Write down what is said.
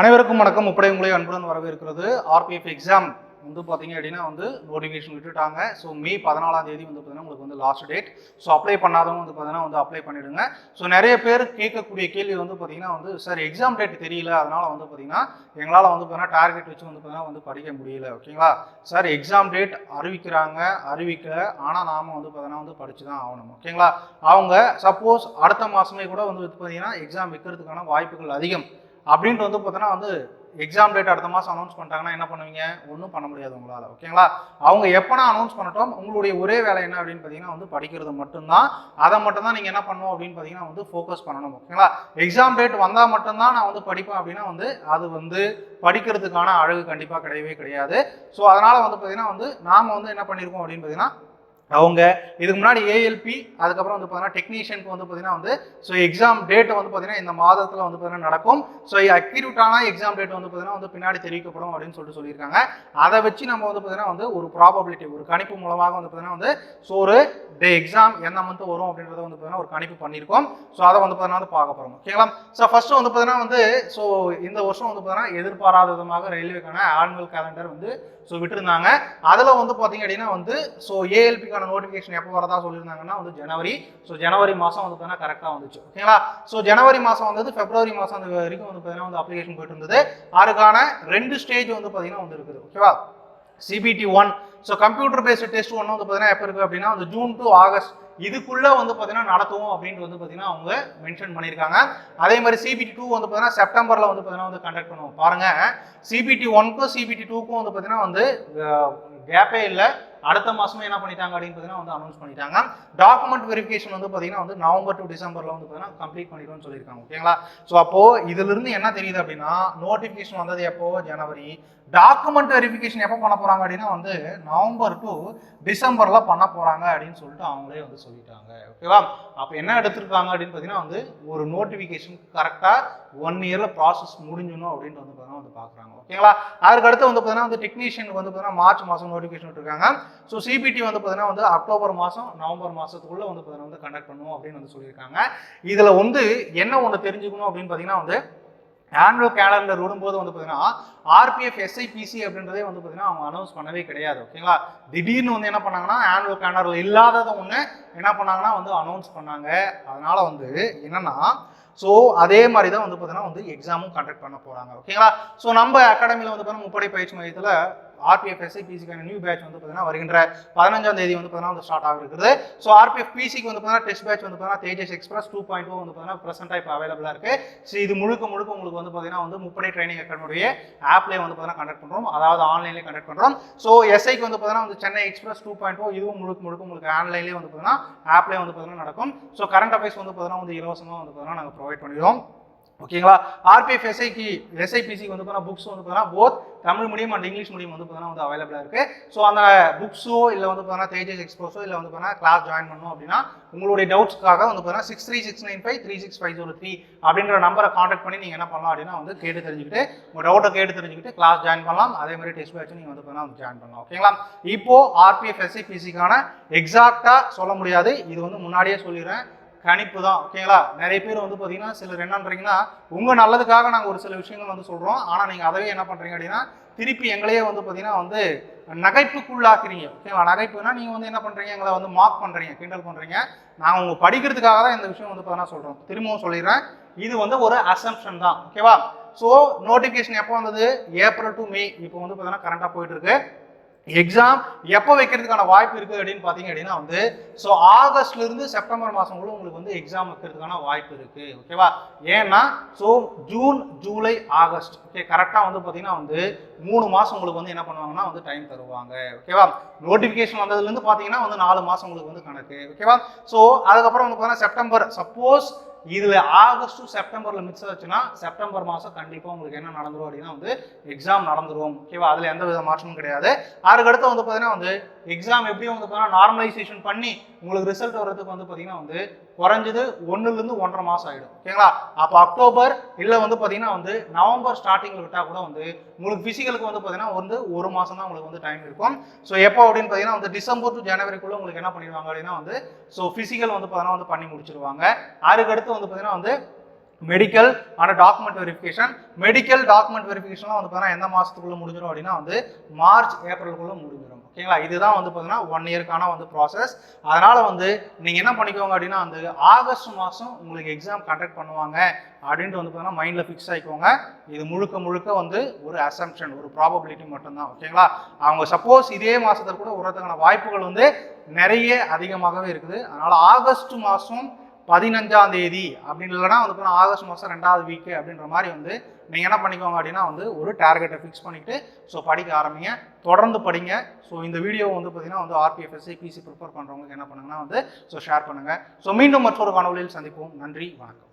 அனைவருக்கும் வணக்கம். முப்படை உங்களை அன்புடன் வரவேற்கிறது. ஆர்பிஎஃப் எக்ஸாம் வந்து பார்த்தீங்க அப்படின்னா வந்து நோட்டிஃபிகேஷன் விட்டுட்டாங்க. ஸோ மே பதினாலாம் தேதி வந்து பார்த்தீங்கன்னா உங்களுக்கு வந்து லாஸ்ட் டேட் ஸோ அப்ளை பண்ணாதவங்க வந்து பார்த்தீங்கன்னா வந்து அப்ளை பண்ணிடுங்க. ஸோ நிறைய பேர் கேட்கக்கூடிய கேள்வி வந்து பார்த்தீங்கன்னா வந்து சார் எக்ஸாம் டேட் தெரியல. அதனால வந்து பார்த்தீங்கன்னா எங்களால் வந்து பார்த்தீங்கன்னா டார்கெட் வச்சு வந்து பார்த்தீங்கன்னா வந்து படிக்க முடியல. ஓகேங்களா? சார் எக்ஸாம் டேட் அறிவிக்கிறாங்க. அறிவிக்கல. ஆனால் நாம வந்து பார்த்தீங்கன்னா வந்து படிச்சு தான் ஆகணும். ஓகேங்களா? அவங்க சப்போஸ் அடுத்த மாதமே கூட வந்து பார்த்தீங்கன்னா எக்ஸாம் வைக்கிறதுக்கான வாய்ப்புகள் அதிகம். அப்படின்ட்டு வந்து பார்த்தோன்னா வந்து எக்ஸாம் டேட் அடுத்த மாதம் அனௌன்ஸ் பண்ணிட்டாங்கன்னா என்ன பண்ணுவீங்க? ஒன்றும் பண்ண முடியாது உங்களால் ஓகேங்களா? அவங்க எப்போனா அனௌன்ஸ் பண்ணட்டும் உங்களுடைய ஒரே வேலை என்ன அப்படின்னு பார்த்தீங்கன்னா வந்து படிக்கிறது மட்டும்தான். அதை மட்டும் தான் நீங்கள் என்ன பண்ணணும் அப்படின்னு பார்த்தீங்கன்னா வந்து ஃபோக்கஸ் பண்ணணும் ஓகேங்களா? எக்ஸாம் டேட் வந்தால் மட்டும்தான் நான் வந்து படிப்பேன் அப்படின்னா வந்து அது வந்து படிக்கிறதுக்கான அழகு கண்டிப்பாக கிடையவே கிடையாது. ஸோ அதனால் வந்து பார்த்தீங்கன்னா வந்து நாம் வந்து என்ன பண்ணியிருக்கோம் அப்படின்னு பார்த்தீங்கன்னா அவங்க இதுக்கு முன்னாடி ஏஎல்பி அதுக்கப்புறம் வந்து பார்த்தீங்கன்னா டெக்னீஷியனுக்கு வந்து பார்த்தீங்கன்னா வந்து ஸோ எக்ஸாம் டேட் வந்து பார்த்தீங்கன்னா இந்த மாதத்தில் வந்து பார்த்தீங்கன்னா நடக்கும் ஸோ அக்யூரேட்டான எக்ஸாம் டேட் வந்து பார்த்தீங்கன்னா வந்து பின்னாடி தெரிவிக்கப்படும் அப்படின்னு சொல்லிட்டு சொல்லியிருக்காங்க அதை வச்சு நம்ம வந்து பார்த்தீங்கன்னா வந்து ஒரு ப்ராபபிலிட்டி ஒரு கணிப்பு மூலமாக வந்து பார்த்தீங்கன்னா வந்து ஸோ ஒரு டே எக்ஸாம் எந்த மந்த் வரும் அப்படின்றத வந்து பார்த்தீங்கன்னா ஒரு கணிப்பு பண்ணியிருக்கோம் ஸோ அதை வந்து பார்த்தீங்கன்னா வந்து பார்க்க போகிறோம் ஓகேங்களா ஸோ ஃபஸ்ட்டு வந்து பார்த்தீங்கன்னா வந்து ஸோ இந்த வருஷம் வந்து பார்த்தீங்கன்னா எதிர்பாராத விதமாக ரயில்வேக்கான ஆனுவல் கேலண்டர் வந்து ஸோ விட்டுருந்தாங்க அதில் வந்து பார்த்தீங்க அப்படின்னா வந்து ஸோ ஏஎல்பிக்கான நோட்டிஃபிகேஷன் எப்போ வரதா சொல்லியிருந்தாங்கன்னா வந்து ஜனவரி. ஸோ ஜனவரி மாதம் வந்து பார்த்தீங்கன்னா கரெக்டாக வந்துச்சு. ஓகேங்களா ஸோ ஜனவரி மாதம் வந்தது பிப்ரவரி மாதம் அந்த வரைக்கும் வந்து பார்த்தீங்கன்னா வந்து அப்ளிகேஷன் போயிட்டு இருந்தது. அதுக்கான ரெண்டு ஸ்டேஜ் வந்து பார்த்தீங்கன்னா வந்து இருக்குது. ஓகேவா CBT one so computer based test ஒன்று வந்து பார்த்தீங்கன்னா எப்போ இருக்குது அப்படின்னா வந்து ஜூன் டு ஆகஸ்ட் இதுக்குள்ளே வந்து பார்த்தீங்கன்னா நடத்துவோம் அப்படின்ட்டு வந்து பார்த்தீங்கன்னா அவங்க மென்ஷன் பண்ணியிருக்காங்க. அதே மாதிரி சிபிடி டூ வந்து பார்த்தீங்கன்னா செப்டம்பரில் வந்து பார்த்தீங்கன்னா வந்து கண்டக்ட் பண்ணுவோம். பாருங்கள் சிபிடி ஒன்க்கும் சிபிடி டூக்கும் வந்து பார்த்தீங்கன்னா வந்து கேப்பே இல்லை. அடுத்த மாசமே என்ன பண்ணிட்டாங்க அப்படின்னு பார்த்தீங்கன்னா வந்து அனௌன்ஸ் பண்ணிட்டாங்க. டாக்குமெண்ட் வெரிஃபிகேஷன் வந்து பார்த்தீங்கன்னா வந்து நவம்பர் டு டிசம்பர்ல வந்து பார்த்தீங்கன்னா கம்ப்ளீட் பண்ணிடும்னு சொல்லியிருக்காங்க. ஓகேங்களா ஸோ அப்போ இதுல இருந்து என்ன தெரியுது அப்படின்னா நோட்டிஃபிகேஷன் வந்தது எப்போ? ஜனவரி. டாக்குமெண்ட் வெரிஃபிகேஷன் எப்போ பண்ண போறாங்க அப்படின்னா வந்து நவம்பர் டு டிசம்பர்ல பண்ண போறாங்க அப்படின்னு சொல்லிட்டு அவங்களே வந்து சொல்லிட்டாங்க. ஓகேவா அப்போ என்ன எடுத்திருக்காங்க அப்படின்னு பார்த்தீங்கன்னா வந்து ஒரு நோட்டிஃபிகேஷன் கரெக்டாக ஒன் இயரில் ப்ராசஸ் முடிஞ்சிடணும் அப்படின்ட்டு வந்து பார்த்தீங்கன்னா வந்து பார்க்குறாங்க. ஓகேங்களா அதுக்கு அடுத்து வந்து பார்த்தீங்கன்னா வந்து டெக்னீஷியனுக்கு வந்து பார்த்தீங்கன்னா மார்ச் மாதம் நோட்டிஃபிகேஷன் விட்டுருக்காங்க. ஸோ சிபிடி வந்து பார்த்தீங்கன்னா வந்து அக்டோபர் மாதம் நவம்பர் மாதத்துக்குள்ளே வந்து பார்த்தீங்கன்னா வந்து கண்டக்ட் பண்ணுவோம் அப்படின்னு வந்து சொல்லியிருக்காங்க. இதில் வந்து என்ன ஒன்று தெரிஞ்சுக்கணும் அப்படின்னு பார்த்தீங்கன்னா வந்து ஆனுவல் கேலண்டர் விடும்போது வந்து பார்த்தீங்கன்னா ஆர்பிஎஃப் எஸ்ஐபிசி அப்படின்றதே வந்து பார்த்தீங்கன்னா அவங்க அனௌன்ஸ் பண்ணவே கிடையாது ஓகேங்களா திடீர்னு வந்து என்ன பண்ணாங்கன்னா ஆனுவல் கேலண்டரில் இல்லாததை ஒன்று என்ன பண்ணாங்கன்னா வந்து அனௌன்ஸ் பண்ணாங்க. அதனால் வந்து என்னென்னா ஸோ அதே மாதிரி தான் வந்து பார்த்தீங்கன்னா வந்து எக்ஸாமும் கண்டக்ட் பண்ண போகிறாங்க ஓகேங்களா ஸோ நம்ம அகாடமியில் வந்து பார்த்தீங்கன்னா முப்படை பயிற்சி மையத்தில் ஆர்பிஎஃப் எஸ்ஐபிசிக்கான நியூ பேட்ச் வந்து பார்த்தீங்கன்னா வருகின்ற பதினஞ்சாம் தேதி வந்து பார்த்தீங்கன்னா வந்து ஸ்டார்ட் ஆகிருக்குது ஸோ ஆர்பிஎஃப் பிசிக்கு வந்து பார்த்தீங்கன்னா டெஸ்ட் பேட்ச் வந்து பார்த்தீங்கன்னா Tejas express two point two வந்து பார்த்தீங்கன்னா ப்ரெசென்ட்டாக இப்போ அவைலபிளாக இருக்குது ஸோ இது முழுக்க முழுக்க உங்களுக்கு வந்து பார்த்தீங்கன்னா வந்து முப்படை ட்ரைனிங் அகாடமியுடைய ஆப்லேயே வந்து பார்த்தீங்கன்னா கண்டக்ட் பண்ணுறோம் அதாவது ஆன்லைன்லேயே கண்டக்ட் பண்ணுறோம் ஸோ எஸ்ஐக்கு வந்து பார்த்தீங்கன்னா வந்து Chennai express two point two இதுவும் முழுக்க முழுக்க உங்களுக்கு ஆன்லைன்லேயே வந்து பார்த்தீங்கன்னா ஆப்லேயே வந்து பார்த்தீங்கன்னா நடக்கும் ஸோ கரண்ட் அஃபேர்ஸ் வந்து பார்த்தீங்கன்னா வந்து இலவசமாக வந்து பார்த்தீங்கன்னா நாங்கள் ப்ரொவைட் பண்ணிடுவோம் ஓகேங்களா? ஆர்பிஎஃப் எஸ்ஐக்கு எஸ்ஐபிசிக்கு வந்து பார்த்தீங்கன்னா புக்ஸ் வந்து பார்த்தீங்கன்னா both Tamil medium and English medium வந்து பார்த்தீங்கன்னா வந்து அவைலபிளாக இருக்குது ஸோ அந்த புக்ஸோ இல்லை வந்து பார்த்தீங்கன்னா தேஜஸ் எக்ஸ்போஸோ இல்லை வந்து பார்த்தீங்கன்னா கிளாஸ் ஜாயின் பண்ணணும் அப்படின்னா உங்களுடைய டவுட்ஸ்க்காக வந்து பார்த்தீங்கன்னா six three six nine five three six five zero three அப்படின்ற நம்பரை காண்டாக்ட் பண்ணி நீங்கள் என்ன பண்ணலாம் அப்படின்னா வந்து கேட்டு தெரிஞ்சுக்கிட்டு உங்கள் டவுட்டை கேட்டு தெரிஞ்சுக்கிட்டு கிளாஸ் ஜாயின் பண்ணலாம். அதே மாதிரி டெஸ்ட் பேட்சும் நீங்கள் வந்து பார்த்தீங்கன்னா வந்து ஜாயின் பண்ணலாம். ஓகேங்களா? இப்போ ஆர்பிஎஃப் எஸ்ஐபிசிக்கான எக்ஸாக்டாக சொல்ல முடியாது. இது வந்து முன்னாடியே சொல்லிடுறேன். கணிப்பு தான் ஓகேங்களா நிறைய பேர் வந்து பார்த்தீங்கன்னா சிலர் என்னன்றீங்கன்னா உங்கள் நல்லதுக்காக நாங்கள் ஒரு சில விஷயங்கள் வந்து சொல்கிறோம் ஆனால் நீங்கள் அதவே என்ன பண்ணுறீங்க அப்படின்னா திருப்பி எங்களையே வந்து பார்த்தீங்கன்னா வந்து நகைப்புக்குள்ளாக்குறீங்க ஓகேங்களா நகைப்புனா நீங்கள் வந்து என்ன பண்ணுறீங்க எங்களை வந்து மார்க் பண்ணுறீங்க கிண்டல் பண்ணுறீங்க நாங்கள் உங்கள் படிக்கிறதுக்காக தான் இந்த விஷயம் வந்து பார்த்தீங்கன்னா சொல்கிறோம் திரும்பவும் சொல்லிடுறேன். இது வந்து ஒரு அசம்ஷன் தான் ஓகேவா ஸோ நோட்டிஃபிகேஷன் எப்போ வந்தது? ஏப்ரல் டு மே இப்போ வந்து பார்த்தீங்கன்னா கரண்ட்டாக போயிட்டு இருக்கு. எக்ஸாம் எப்போ வைக்கிறதுக்கான வாய்ப்பு இருக்குது அப்படின்னு பார்த்தீங்க அப்படின்னா வந்து ஸோ ஆகஸ்ட்லேருந்து செப்டம்பர் மாதம் கூட உங்களுக்கு வந்து எக்ஸாம் வைக்கிறதுக்கான வாய்ப்பு இருக்குது ஓகேவா ஏன்னா so June July August okay கரெக்டாக வந்து பார்த்தீங்கன்னா வந்து மூணு மாதம் உங்களுக்கு வந்து என்ன பண்ணுவாங்கன்னா வந்து டைம் தருவாங்க. ஓகேவா நோட்டிஃபிகேஷன் வந்ததுலேருந்து பார்த்தீங்கன்னா வந்து நாலு மாதம் உங்களுக்கு வந்து கணக்கு. ஓகேவா ஸோ அதுக்கப்புறம் வந்து பார்த்தீங்கன்னா செப்டம்பர் சப்போஸ் இதில் ஆகஸ்ட் செப்டம்பரில் மிக்ஸ் ஆச்சுன்னா செப்டம்பர் மாதம் கண்டிப்பாக உங்களுக்கு என்ன நடந்துரும் அப்படின்னா வந்து எக்ஸாம் நடந்துரும். ஓகேவா அதில் எந்த வித மாற்றமும் கிடையாது. அதுக்கடுத்து வந்து பார்த்தீங்கன்னா வந்து எக்ஸாம் எப்படியும் வந்து பார்த்தீங்கன்னா நார்மலைசேஷன் பண்ணி உங்களுக்கு ரிசல்ட் வர்றதுக்கு வந்து பார்த்தீங்கன்னா வந்து குறைஞ்சது ஒன்றுலேருந்து ஒன்றரை மாதம் ஆகிடும் ஓகேங்களா அப்போ அக்டோபர் இல்லை வந்து பார்த்தீங்கன்னா வந்து நவம்பர் ஸ்டார்டிங்கில் விட்டால் கூட வந்து உங்களுக்கு ஃபிசிக்கலுக்கு வந்து பார்த்தீங்கன்னா வந்து ஒரு மாதம் தான் உங்களுக்கு வந்து டைம் இருக்கும். ஸோ எப்போ அப்படின்னு பார்த்தீங்கன்னா வந்து டிசம்பர் டு ஜனவரிக்குள்ளே உங்களுக்கு என்ன பண்ணிடுவாங்க அப்படின்னா வந்து ஸோ ஃபிசிக்கல் வந்து பார்த்தீங்கன்னா வந்து பண்ணி முடிச்சிருவாங்க. அதுக்கடுத்து வந்து பார்த்தீங்கன்னா வந்து medical and document verification medical document வெரிஃபிகேஷன்லாம் வந்து பார்த்தீங்கன்னா எந்த மாதத்துக்குள்ளே முடிஞ்சிடும் அப்படின்னா வந்து மார்ச் ஏப்ரலுக்குள்ளே முடிஞ்சிடும் ஓகேங்களா இதுதான் வந்து பார்த்தீங்கன்னா ஒன் இயர்க்கான வந்து ப்ராசஸ் அதனால் வந்து நீங்கள் என்ன பண்ணிக்கோங்க அப்படின்னா வந்து ஆகஸ்ட் மாதம் உங்களுக்கு எக்ஸாம் கண்டக்ட் பண்ணுவாங்க அப்படின்ட்டு வந்து பார்த்தீங்கன்னா மைண்டில் ஃபிக்ஸ் ஆகிக்கோங்க இது முழுக்க முழுக்க வந்து ஒரு அசம்ஷன் ஒரு ப்ராபபிலிட்டி மட்டும்தான். ஓகேங்களா அவங்க சப்போஸ் இதே மாதத்தில் கூட உரத்துக்கான வாய்ப்புகள் வந்து நிறைய அதிகமாகவே இருக்குது. அதனால் ஆகஸ்ட் மாதம் பதினஞ்சாம் தேதி அப்படின்னு இல்லைனா வந்து பார்த்தீங்கன்னா ஆகஸ்ட் மாதம் ரெண்டாவது வீக்கு அப்படின்ற மாதிரி வந்து நீங்கள் என்ன பண்ணிக்கோங்க அப்படின்னா வந்து ஒரு டார்கெட்டை ஃபிக்ஸ் பண்ணிவிட்டு ஸோ படிக்க ஆரம்பிங்க. தொடர்ந்து படிங்க. ஸோ இந்த வீடியோ வந்து பார்த்தீங்கன்னா வந்து ஆர்பிஎஃப்எஸ்சி பிசி ப்ரிப்பேர் பண்ணுறவங்களுக்கு என்ன பண்ணுங்கன்னா வந்து ஸோ ஷேர் பண்ணுங்கள் ஸோ மீண்டும் மற்றொரு காணொலியில் சந்திப்போம். நன்றி வணக்கம்.